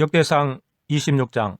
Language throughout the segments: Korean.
역대상 26장.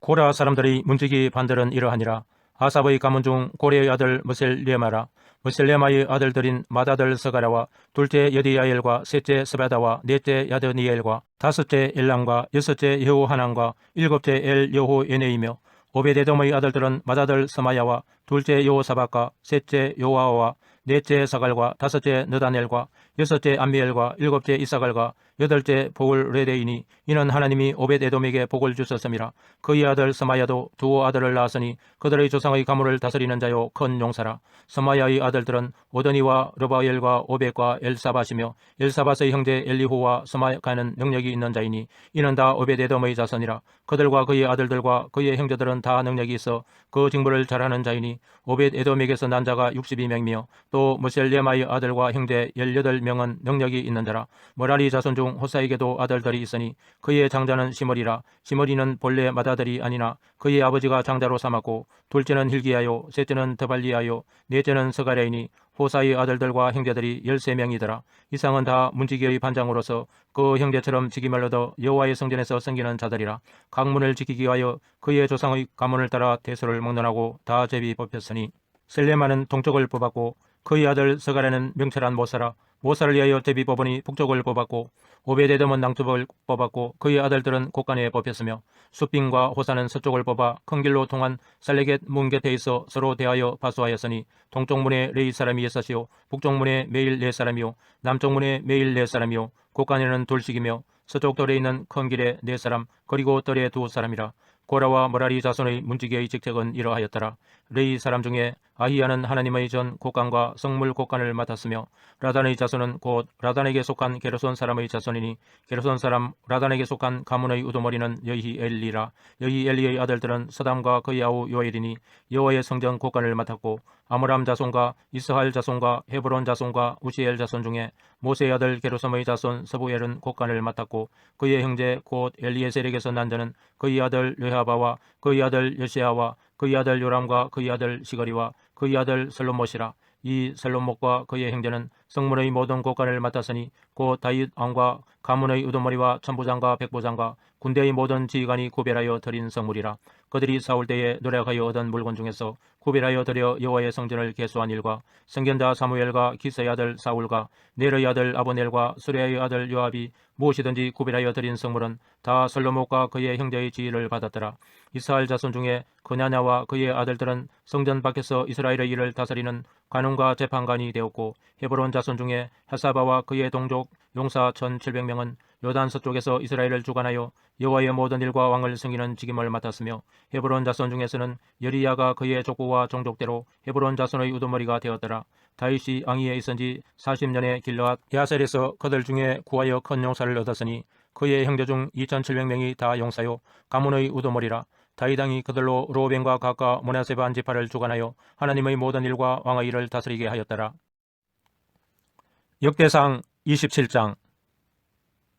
고라 사람들의 문지기 반들은 이러하니라. 아삽의 가문 중 고레의 아들 무셀레마라. 무셀레마의 아들들인 맏아들 서가라와 둘째 여디야엘과 셋째 스바다와 넷째 야드니엘과 다섯째 엘람과 여섯째 여호하난과 일곱째 엘 여호에네이며 오베데돔의 아들들은 맏아들 스마야와 둘째 여호사박과 셋째 요아와 넷째 사갈과 다섯째 느다넬과 여섯째 암미엘과 일곱째 이사갈과 여덟째 복을 레데이니 이는 하나님이 오벳에돔에게 복을 주셨음이라. 그의 아들 스마야도 두 아들을 낳았으니 그들의 조상의 가문을 다스리는 자요 큰 용사라. 스마야의 아들들은 오더니와 르바엘과 오벳과 엘사밧이며 엘사밧의 형제 엘리후와 스마가는 능력이 있는 자이니 이는 다 오벳에돔의 자손이라. 그들과 그의 아들들과 그의 형제들은 다 능력이 있어 그 직무를 잘하는 자이니 오벳 에돔에게서 난 자가 62명이며 또 무셀레마의 아들과 형제 18명은 능력이 있는 자라 머라리 자손 중 호사에게도 아들들이 있으니 그의 장자는 시머리라. 시머리는 본래 맏아들이 아니나 그의 아버지가 장자로 삼았고 둘째는 힐기야요 셋째는 드발리야요 넷째는 스가랴이니 호사의 아들들과 형제들이 13명이더라. 이상은 다 문지기의 반장으로서 그 형제처럼 얻어 여호와의 성전에서 섬기는 자들이라. 강문을 지키기 위하여 그의 조상의 가문을 따라 대소를 막론하고 다 제비 뽑혔으니. 셀레마는 동쪽을 뽑았고 그의 아들 서가랴는 명철한 모사라 모사를 위하여 제비 뽑으니 북쪽을 뽑았고 오베데돔은 남쪽을 뽑았고 그의 아들들은 곳간에 뽑혔으며 수빈과 호사는 서쪽을 뽑아 큰 길로 통한 살레겟 문 곁에 있어 서로 대하여 파수하였으니 동쪽 문에 레이 사람이 여섯이요 북쪽 문에 매일 네 사람이요 남쪽 문에 매일 네 사람이요 곳간에는 둘씩이며 서쪽 뜰에 있는 큰 길에 네 사람 그리고 뜰에 두 사람이라 고라와 머라리 자손의 문지기의 직책은 이러하였더라. 레이 사람 중에 아히야는 하나님의 전 곡간과 성물 곡간을 맡았으며 라단의 자손은 곧 라단에게 속한 게르손 사람의 자손이니 게르손 사람 라단에게 속한 가문의 우두머리는 여희 엘리라. 여희 엘리의 아들들은 서담과 그의 아우 요엘이니 여호와의 성전 곡간을 맡았고 아므람 자손과 이스할 자손과 헤브론 자손과 우시엘 자손 중에 모세의 아들 게르솜의 자손 서부엘은 곡간을 맡았고 그의 형제 곧 엘리에셀에게서 난 자는 그의 아들 르하바와 그의 아들 여시아와 그의 아들 요람과 그의 아들 시거리와 그의 아들 슬로못이라. 이 슬로못과 그의 형제는 성문의 모든 곳간을 맡았으니 곧 다윗 왕과 가문의 우두머리와 천부장과 백부장과 군대의 모든 지휘관이 구별하여 드린 성물이라 그들이 싸울 때에 노력하여 얻은 물건 중에서 구별하여 드려 여호와의 성전을 개수한 일과 성견자 사무엘과 기스의 아들 사울과 네르의 아들 아브넬과 수레의 아들 요압이 무엇이든지 구별하여 드린 성물은 다 솔로몬과 그의 형제의 지휘를 받았더라. 이스라엘 자손 중에 그냐냐와 그의 아들들은 성전 밖에서 이스라엘의 일을 다스리는 관원과 재판관이 되었고 헤브론 자손 중에 하사바와 그의 동족 용사 1700명은 요단 서쪽에서 이스라엘을 주관하여 여호와의 모든 일과 왕을 승기는 직임을 맡았으며 헤브론 자손 중에서는 여리야가 그의 족구와 종족대로 헤브론 자손의 우두머리가 되었더라. 다윗이 왕위에 있은 지 40년의 길러앗 야셀에서 그들 중에 구하여 큰 용사를 얻었으니 그의 형제 중 2700명이 다 용사요 가문의 우두머리라. 다윗왕이 그들로 로벤과 각과 모나세 반 지파를 주관하여 하나님의 모든 일과 왕의 일을 다스리게 하였더라. 역대상 27장.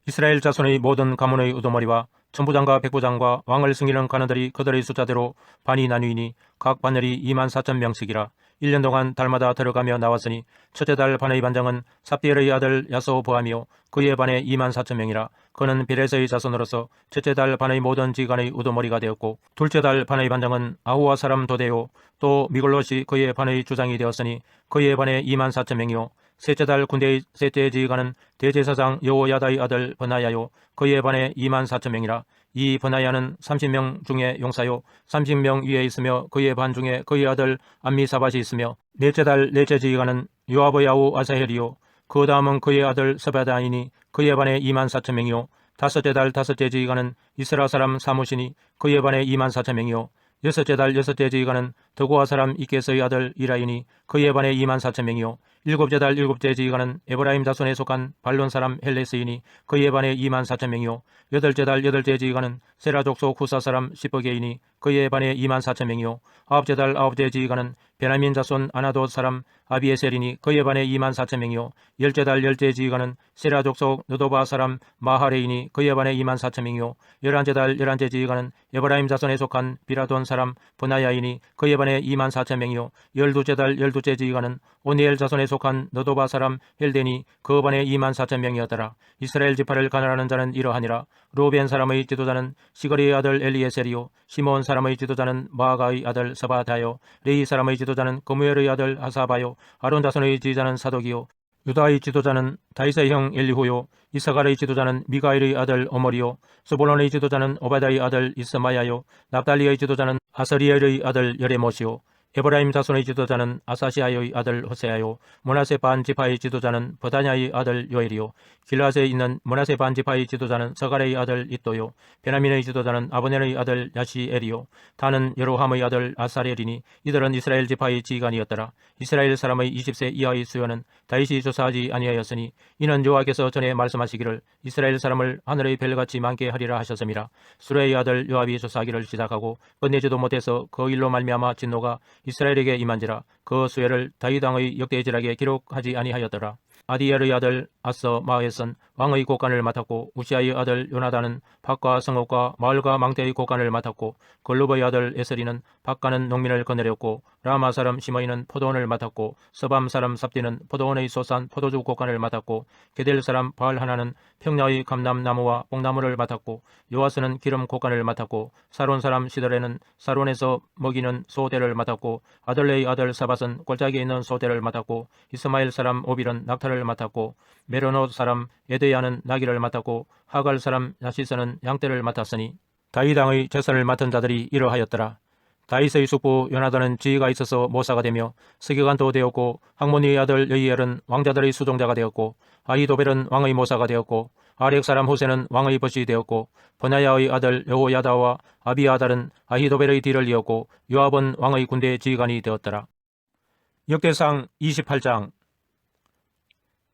이스라엘 자손의 모든 가문의 우두머리와 천부장과 백부장과 왕을 승기는 관원들이 그들의 숫자대로 반이 나뉘니 각 반열이 2만 4천 명씩이라 1년 동안 달마다 들어가며 나왔으니 첫째 달 반의 반장은 삽디엘의 아들 야소보암이요 그의 반에 2만 4천 명이라 그는 베레스의 자손으로서 첫째 달 반의 모든 지간의 우두머리가 되었고 둘째 달 반의 반장은 아후와 사람 도데요 또 미골롯이 그의 반의 주장이 되었으니 그의 반에 2만 4천 명이요 셋째 달 군대의 셋째 지휘관은 대제사장 여호야다의 아들 버나야요. 그의 반에 2만 4천 명이라. 이 버나야는 30명 중에 용사요. 30명 위에 있으며 그의 반 중에 그의 아들 암미사밭이 있으며 넷째 달 넷째 지휘관은 요아버의 아우 아사헬이요. 그 다음은 그의 아들 서바다이니 그의 반에 2만 4천 명이요. 다섯째 달 다섯째 지휘관은 이스라 사람 사무시니 그의 반에 2만 4천 명이요. 여섯째 달 여섯째 지휘관은 더고아 사람 이케스의 아들 이라이니 그의 반에 2만 4천 명이요. 일곱째 달 일곱째 지휘관은 에브라임 자손에 속한 발론 사람 헬레스이니 그의 반에 2만 4천 명이요. 여덟째 달 여덟째 지휘관은 세라 족속 후사 사람 시버게이니 그의 반에 2만 4천 명이요. 아홉째 달 아홉째 지휘관은 베나민 자손 아나도 사람 아비에셀이니 그의 반에 2만 4천 명이요. 열째 달 열째 지휘관은 세라 족속 느도바 사람 마하레이니 그의 반에 2만 4천 명이요. 열한째 달 열한째 지휘관은 에브라임 자손에 속한 비라돈 사람 보나야이니 그의 반에 번에 2만 4천 명이요 열두째 달 열두째 지휘관은 오니엘 자손에 속한 너도바 사람 헬덴이 그 번에 2만 4천 명이었더라. 이스라엘 지파를 가난하는 자는 이러하니라. 로벤 사람의 지도자는 시거리의 아들 엘리에셀이요 시몬 사람의 지도자는 마아가의 아들 사바다요 레이 사람의 지도자는 거무엘의 아들 하사바요 아론 자손의 지휘자는 사독이요 유다의 지도자는 다이사의 형 엘리후요 이사갈의 지도자는 미가엘의 아들 오머리요 스볼론의 지도자는 오바다의 아들 이스마야요 납달리의 지도자는 아서리엘의 아들 여레못이요 에브라임 자손의 지도자는 아사시아의 아들 호세아요 모나세 반 지파의 지도자는 버다냐의 아들 요엘이요 길라스에 있는 모나세 반 지파의 지도자는 서갈의 아들 이또요 베나민의 지도자는 아버넬의 아들 야시엘이요 다는 여로함의 아들 아사렐이니 이들은 이스라엘 지파의 지휘관이었더라. 이스라엘 사람의 20세 이하의 수요는 다윗이 조사하지 아니하였으니 이는 여호와께서 전에 말씀하시기를 이스라엘 사람을 하늘의 별같이 많게 하리라 하셨음이라. 수레의 아들 요압이 조사하기를 시작하고 끝내지도 못해서 그 일로 말미암아 진노가 이스라엘에게 임한지라 그 수혜를 다윗 왕의 역대 지락에 기록하지 아니하였더라. 아디엘의 아들 아서 마에선 왕의 곡간을 맡았고 우시아의 아들 요나단은 밭과 성읍과 마을과 망대의 곡간을 맡았고 걸루버의 아들 에스리는 밭가는 농민을 거느렸고 라마 사람 시머이는 포도원을 맡았고 서밤 사람 삽디는 포도원의 소산 포도주 곡간을 맡았고 게델 사람 바알 하나는 평야의 감남나무와 뽕나무를 맡았고 요아스는 기름 곡간을 맡았고 사론 사람 시드레는 사론에서 먹이는 소대를 맡았고 아들레의 아들 사밧은 골짜기에 있는 소대를 맡았고 이스마엘 사람 오빌은 낙타를 맡았고 메로노 사람 에드야는 나귀를 맡았고 하갈 사람 야시스는 양떼를 맡았으니 다윗왕의 재산을 맡은 자들이 이러하였더라. 다윗의 숙부 요나단은 지위가 있어서 모사가 되며 스기관도 되었고 항모니의 아들 여이엘은 왕자들의 수종자가 되었고 아이도벨은 왕의 모사가 되었고 아렉 사람 호세는 왕의 벗이 되었고 버나야의 아들 여호야다와 아비아달은 아히도벨의 뒤를 이었고 요압은 왕의 군대 지휘관이 되었더라. 역대상 28장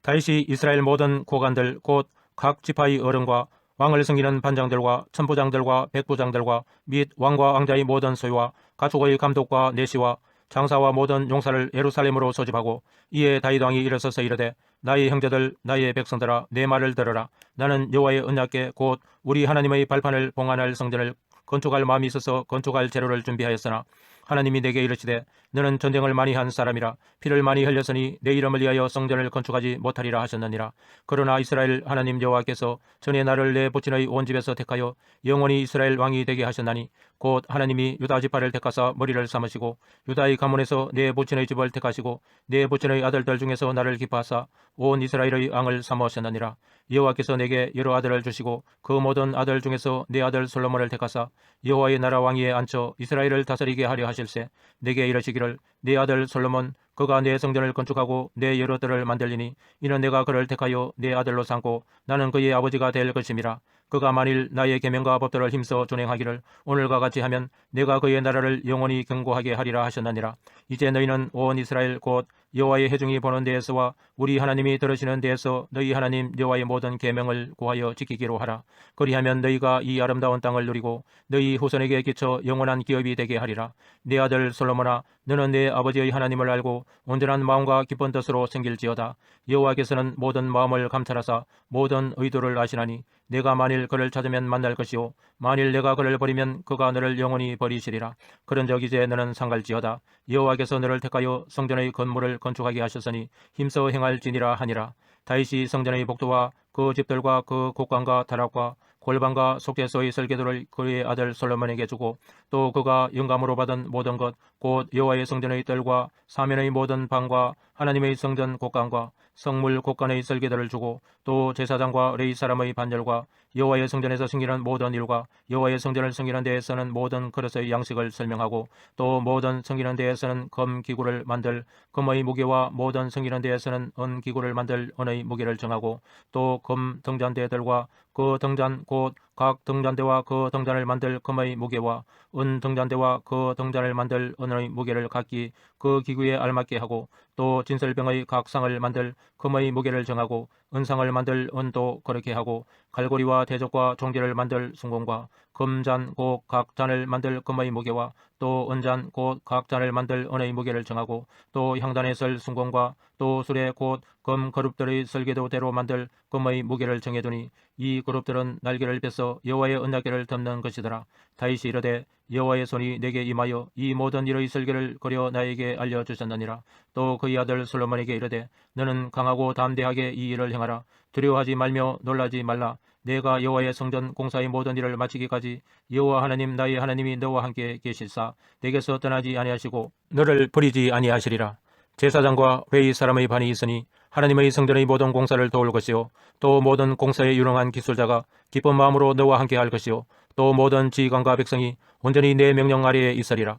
다윗이 이스라엘 모든 고관들 곧 각 지파의 어른과 왕을 섬기는 반장들과 천부장들과 백부장들과 및 왕과 왕자의 모든 소유와 가축의 감독과 내시와 장사와 모든 용사를 예루살렘으로 소집하고 이에 다윗 왕이 일어서서 이르되 나의 형제들 나의 백성들아 내 말을 들으라. 나는 여호와의 언약궤 곧 우리 하나님의 발판을 봉안할 성전을 건축할 마음이 있어서 건축할 재료를 준비하였으나 하나님이 내게 이르시되 너는 전쟁을 많이 한 사람이라 피를 많이 흘렸으니 내 이름을 위하여 성전을 건축하지 못하리라 하셨느니라. 그러나 이스라엘 하나님 여호와께서 전에 나를 내 부친의 온 집에서 택하여 영원히 이스라엘 왕이 되게 하셨나니 곧 하나님이 유다 지파를 택하사 머리를 삼으시고 유다의 가문에서 내 부친의 집을 택하시고 내 부친의 아들들 중에서 나를 기뻐하사 온 이스라엘의 왕을 삼으셨느니라. 여호와께서 내게 여러 아들을 주시고 그 모든 아들 중에서 내 아들 솔로몬을 택하사 여호와의 나라 왕위에 앉혀 이스라엘을 다스리게 하려 하실세 내게 이르시기를 내 아들 솔로몬 그가 내 성전을 건축하고 내 여러 뜰을 만들리니 이는 내가 그를 택하여 내 아들로 삼고 나는 그의 아버지가 될 것임이라 그가 만일 나의 계명과 법도를 힘써 준행하기를 오늘과 같이 하면 내가 그의 나라를 영원히 경고하게 하리라 하셨느니라. 이제 너희는 온 이스라엘 곧 여호와의 해중이 보는 데에서와 우리 하나님이 들으시는 데에서 너희 하나님 여호와의 모든 계명을 구하여 지키기로 하라. 그리하면 너희가 이 아름다운 땅을 누리고 너희 후손에게 끼쳐 영원한 기업이 되게 하리라. 내 아들 솔로몬아 너는 내 아버지의 하나님을 알고 온전한 마음과 기쁜 뜻으로 생길지어다. 여호와께서는 모든 마음을 감찰하사 모든 의도를 아시나니 내가 만일 그를 찾으면 만날 것이요 만일 내가 그를 버리면 그가 너를 영원히 버리시리라. 그런적 이제 너는 상갈지어다. 여호와께서 너를 택하여 성전의 건물을 건축하게 하셨으니 힘써 행할지니라 하니라. 다윗이 성전의 복도와 그 집들과 그 곡관과 다락과 골방과 속죄소의 설계도를 그의 아들 솔로몬에게 주고 또 그가 영감으로 받은 모든 것 곧 여호와의 성전의 뜰과 사면의 모든 방과 하나님의 성전 곡간과 성물 곡간의 설계도를 주고 또 제사장과 레이 사람의 반열과 여호와의 성전에서 생기는 모든 일과 여호와의 성전을 섬기는 데에서는 모든 그릇의 양식을 설명하고 또 모든 섬기는 데에서는 검 기구를 만들 금의 무게와 모든 섬기는 데에서는 은 기구를 만들 은의 무게를 정하고 또금 등잔대들과 그 등잔 곧각 등잔대와 그 등잔을 만들 금의 무게와 은 등잔대와 그 등잔을 만들 은의 무게를 각기 그 기구에 알맞게 하고 또 진설병의 각 상을 만들 금의 무게를 정하고 은상을 만들 은도 그렇게 하고 갈고리와 대적과 종기를 만들 순공과 금잔 곧 각 잔을 만들 금의 무게와 또 은잔 곧 각 잔을 만들 은의 무게를 정하고 또 향단에 설 순공과 또 술에 곧 금 그룹들의 설계도대로 만들 금의 무게를 정해두니 이 그룹들은 날개를 펴서 여호와의 언약궤를 덮는 것이더라. 다윗이 이르되 여호와의 손이 내게 임하여 이 모든 일의 설계를 그려 나에게 알려 주셨느니라. 또 그의 아들 솔로몬에게 이르되 너는 강하고 담대하게 이 일을 행하라. 두려워하지 말며 놀라지 말라. 내가 여호와의 성전 공사의 모든 일을 마치기까지 여호와 하나님 나의 하나님이 너와 함께 계실사 내게서 떠나지 아니하시고 너를 버리지 아니하시리라. 제사장과 회의 사람의 반이 있으니 하나님의 성전의 모든 공사를 도울 것이요 또 모든 공사에 유능한 기술자가 기쁜 마음으로 너와 함께 할 것이요 또 모든 지휘관과 백성이 온전히 내 명령 아래에 있으리라.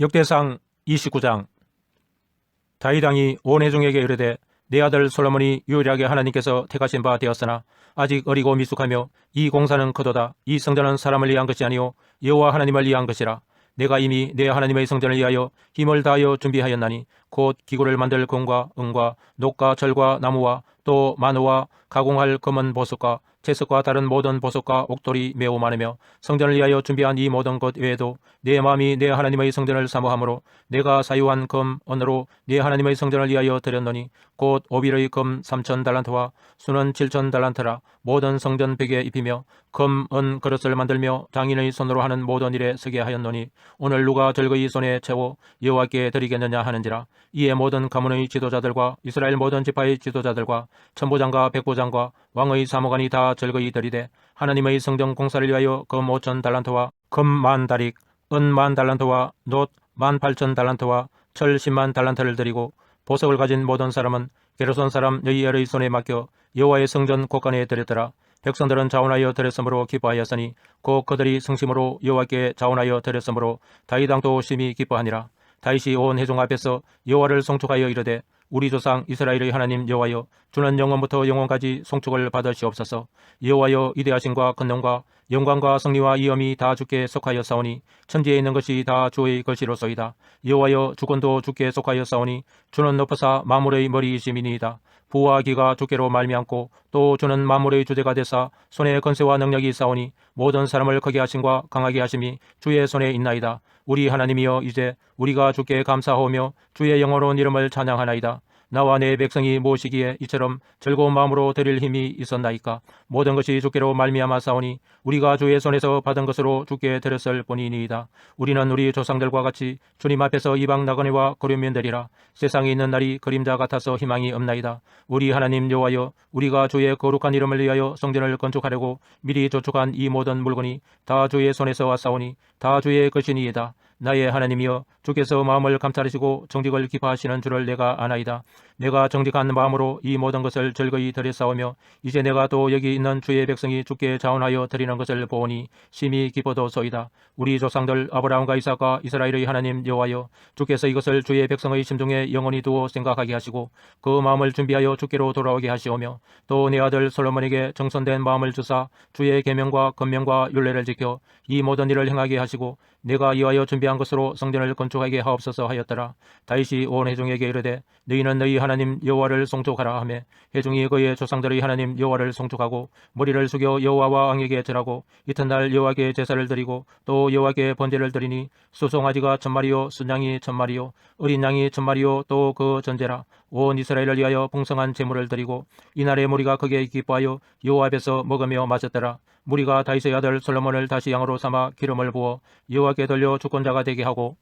역대상 29장 다윗 왕이 온 회중에게 이르되 내 아들 솔로몬이 유일하게 하나님께서 택하신 바 되었으나 아직 어리고 미숙하며 이 공사는 크도다. 이 성전은 사람을 위한 것이 아니요 여호와 하나님을 위한 것이라. 내가 이미 내 하나님의 성전을 위하여 힘을 다하여 준비하였나니 곧 기구를 만들 금과 은과 녹과 철과 나무와 또 만호와 가공할 금은 보석과 채석과 다른 모든 보석과 옥돌이 매우 많으며 성전을 위하여 준비한 이 모든 것 외에도 내 마음이 내 하나님의 성전을 사모하므로 내가 사유한 금 은으로 내 하나님의 성전을 위하여 드렸노니 곧 오빌의 금 삼천 달란트와 수는 칠천 달란트라 모든 성전 벽에 입히며 금, 은 그릇을 만들며 장인의 손으로 하는 모든 일에 쓰게 하였노니 오늘 누가 절거이 손에 채워 여호와께 드리겠느냐 하는지라 이에 모든 가문의 지도자들과 이스라엘 모든 지파의 지도자들과 천부장과 백부장과 왕의 사무관이 다 절거이 드리되 하나님의 성전 공사를 위하여 금 오천 달란트와 금 만 다릭, 은 만 달란트와 놋 만 팔천 달란트와 철 십만 달란트를 드리고 보석을 가진 모든 사람은 게르손 사람 여이엘의 손에 맡겨 여호와의 성전 곳간에 드렸더라. 백성들은 자원하여 드렸으므로 기뻐하였으니 곧 그들이 성심으로 여호와께 자원하여 드렸으므로 다윗 왕도 심히 기뻐하니라. 다윗이 온 회중 앞에서 여호와를 송축하여 이르되 우리 조상 이스라엘의 하나님 여호와여 주는 영원부터 영원까지 송축을 받으시옵소서. 여호와여 이대하신과 근능과 영광과 승리와 이엄이 다 주께 속하여 싸우니 천지에 있는 것이 다 주의 것이로소이다. 여호와여 주권도 주께 속하여 싸우니 주는 높으사 마물의 머리이심이니이다 부와 기가 주께로 말미암고 또 주는 만물의 주제가 되사 손에 건세와 능력이 싸우니 모든 사람을 크게 하심과 강하게 하심이 주의 손에 있나이다. 우리 하나님이여 이제 우리가 주께 감사하오며 주의 영어로운 이름을 찬양하나이다. 나와 내 백성이 모시기에 이처럼 즐거운 마음으로 드릴 힘이 있었나이까? 모든 것이 주께로 말미암아 싸우니 우리가 주의 손에서 받은 것으로 주께 드렸을 뿐이니이다. 우리는 우리 조상들과 같이 주님 앞에서 이방 나그네와 고려면 되리라. 세상에 있는 날이 그림자 같아서 희망이 없나이다. 우리 하나님 여호와여 우리가 주의 거룩한 이름을 위하여 성전을 건축하려고 미리 조축한 이 모든 물건이 다 주의 손에서 왔사오니 다 주의 것이니이다 나의 하나님이여 주께서 마음을 감찰하시고 정직을 기뻐하시는 줄을 내가 아나이다. 내가 정직한 마음으로 이 모든 것을 즐거이 드렸사오며 이제 내가 또 여기 있는 주의 백성이 주께 자원하여 드리는 것을 보니 심히 기뻐도소이다. 우리 조상들 아브라함과 이삭과 이스라엘의 하나님 여호와여 주께서 이것을 주의 백성의 심중에 영원히 두어 생각하게 하시고 그 마음을 준비하여 주께로 돌아오게 하시오며 또 내 아들 솔로몬에게 정선된 마음을 주사 주의 계명과 권명과 율례를 지켜 이 모든 일을 행하게 하시고 내가 이하여 준비한 것으로 성전을 건축하게 하옵소서 하였더라. 다윗이 온 회중에게 이르되 너희는 너희 하나님 여호와를 송축하라 하며 회중이 그의 조상들의 하나님 여호와를 송축하고 머리를 숙여 여호와와 왕에게 절하고 이튿날 여호와께 제사를 드리고 또 여호와께 번제를 드리니 수송아지가 천마리요 순양이 천마리요 어린 양이 천마리요 또 그 전제라 온 이스라엘을 위하여 풍성한 제물을 드리고 이날에 무리가 크게 기뻐하여 여호와 앞에서 먹으며 마셨더라. 무리가 다윗의 아들 솔로몬을 다시 양으로 삼아 기름을 부어 여호와께 돌려 주권자가 되게 하고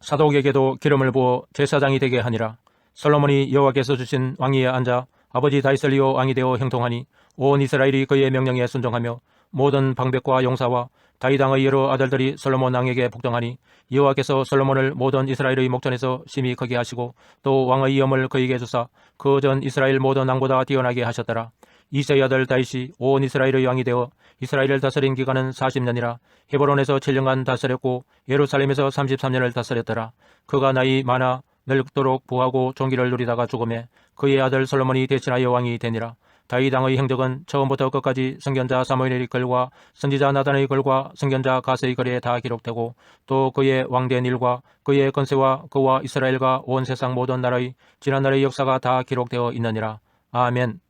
사독에게도 기름을 부어 제사장이 되게 하니라. 솔로몬이 여호와께서 주신 왕위에 앉아 아버지 이어 왕이 되어 형통하니 온 이스라엘이 그의 명령에 순종하며 모든 방백과 용사와 다윗 왕의 여러 아들들이 솔로몬 왕에게 복종하니 여호와께서 솔로몬을 모든 이스라엘의 목전에서 심히 크게 하시고 또 왕의 염을 그에게 주사 그 전 이스라엘 모든 왕보다 뛰어나게 하셨더라. 이세의 아들 다윗이 온 이스라엘의 왕이 되어 이스라엘을 다스린 기간은 40년이라 헤브론에서 7년간 다스렸고 예루살렘에서 33년을 다스렸더라. 그가 나이 많아 늙도록 부하고 종기를 누리다가 죽음에 그의 아들 솔로몬이 대신하여 왕이 되니라. 다윗 왕의 행적은 처음부터 끝까지 선견자 사무엘의 글과 선지자 나단의 글과 선견자 가세의 글에 다 기록되고 또 그의 왕된 일과 그의 건세와 그와 이스라엘과 온 세상 모든 나라의 지난 날의 역사가 다 기록되어 있느니라. 아멘.